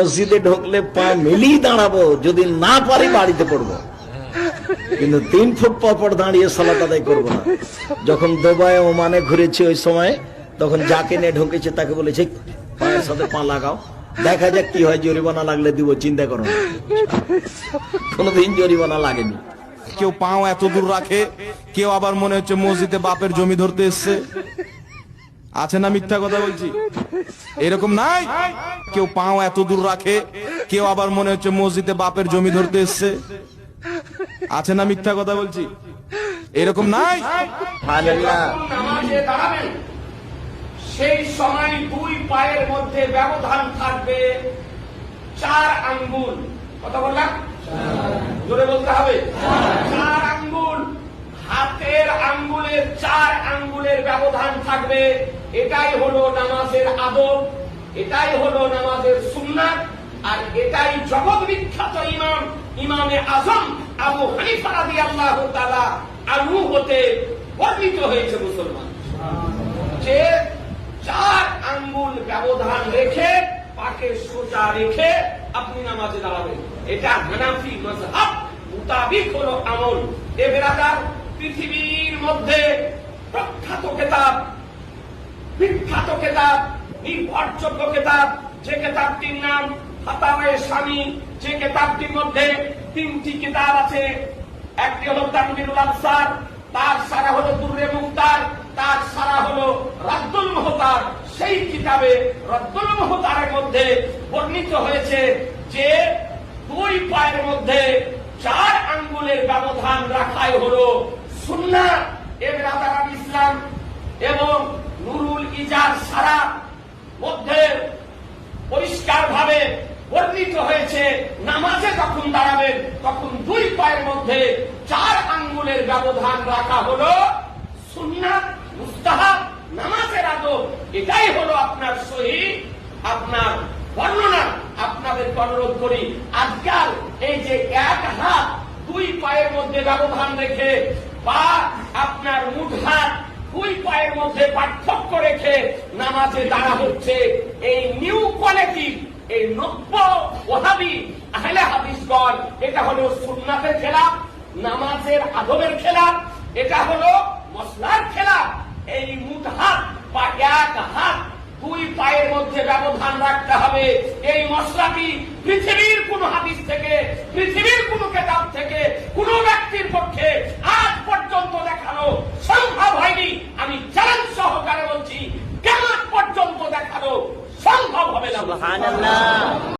মসজিদে ঢুকলে পা মিলিয়ে দাঁড়াবো, যদি না পারি বাড়িতে পড়ব। কিন্তু তিন ফুট পর পর দাঁড়িয়ে সালাত আদায় করব না। যখন দুবাই, ওমানে ঘুরেছি ওই সময়, তখন যাকে নিয়ে ঢুকেছে তাকে বলেছে, পায়ের সাথে পা লাগাও। দেখা যাক কি হয়, জরিমানা লাগলে দিব, চিন্তা করো কোনোদিন জরিমানা লাগেনি। কেউ পাও এত দূর রাখে, কেউ আবার মনে হচ্ছে মসজিদে বাপের জমি ধরতে এসছে। আছে না মিথ্যা কথা বলছি? এরকম নাই? কেউ পাও এত দূর রাখে কেউ আবার মনে হচ্ছে মসজিদে বাপের জমি ধরতে এসছে। আছে না মিথ্যা কথা বলছি? এরকম নাই? সেই সময় দুই পায়ের মধ্যে ব্যবধান থাকবে চার আঙ্গুল। কথা বললাম? জোরে বলতে হবে। চার আঙ্গুল। হাতের আঙ্গুলের চার আঙ্গুলের ব্যবধান থাকবে এটাই হলো নামাজের আদব, এটাই হলো নামাজের সুন্নাত, আর এটাই জগৎ বিখ্যাত ইমাম, ইমামে আজম আবু হানিফা রাদিয়াল্লাহু তাআলা আনহু হতে বর্ণিত হয়েছে মুসলমান। যে চার আঙ্গুল ব্যবধান রেখে, পাকে সোজা রেখে আপনি নামাজে দাঁড়াবেন। এটা হানাফি মজহাব মুতাবিক হলো আমল। এ বেরাদার পৃথিবীর মধ্যে প্রখ্যাত কেতাব বিখ্যাত কেতাব, নির্ভরযোগ্য কেতাব, যে কেতাবটির নাম হাতাওয়ে স্বামী, যে কেতাবটির মধ্যে তিনটি কিতাব আছে। একটি হলো তানবিরুল আনসার, তার সারা হলো দুর্রে মুক্তার তার সারা হলো রাদ্দুল মোহতার সেই কিতাবে রদ্দুল মোহতারের মধ্যে বর্ণিত হয়েছে যে দুই পায়ের মধ্যে চার আঙ্গুলের ব্যবধান রাখাই হলো সুন্না ইজার সারা মধ্যে পরিষ্কার ভাবে বর্ণিত হয়েছে, নামাজে যখন দাঁড়াবেন, তখন দুই পায়ের মধ্যে চার আঙ্গুলের ব্যবধান রাখা হলো সুন্নাত, মুস্তাহাব, নামাজের আদব। এটাই হলো আপনার সহি, আপনার বর্ণনা। আপনাদের অনুরোধ করি, আজকাল এই যে এক হাত দুই পায়ের মধ্যে ব্যবধান রেখে বা আপনার মুঠ হাত দুই পায়ের মধ্যে পার্থক্য রেখে নামাজে দাঁড়া হচ্ছে এই নিউ কোয়ালিটি এই নব্য ওহাবি আহলে হাদিসগণ। এটা হলো সুন্নাতের খেলা, নামাজের আদবের খেলা, এটা হলো মশলার খেলা। এই মুঠ হাত বা এক হাত দুই পায়ের মধ্যে ব্যবধান রাখতে হবে। এই মশলাটি পৃথিবীর কোন হাদিস থেকে, পৃথিবীর কোন কেতাব থেকে কোন ব্যক্তির পক্ষে আজ পর্যন্ত দেখানো সম্ভব হয়নি আমি চ্যালেঞ্জ সহকারে বলছি কেমন পর্যন্ত দেখানো সম্ভব হবে না?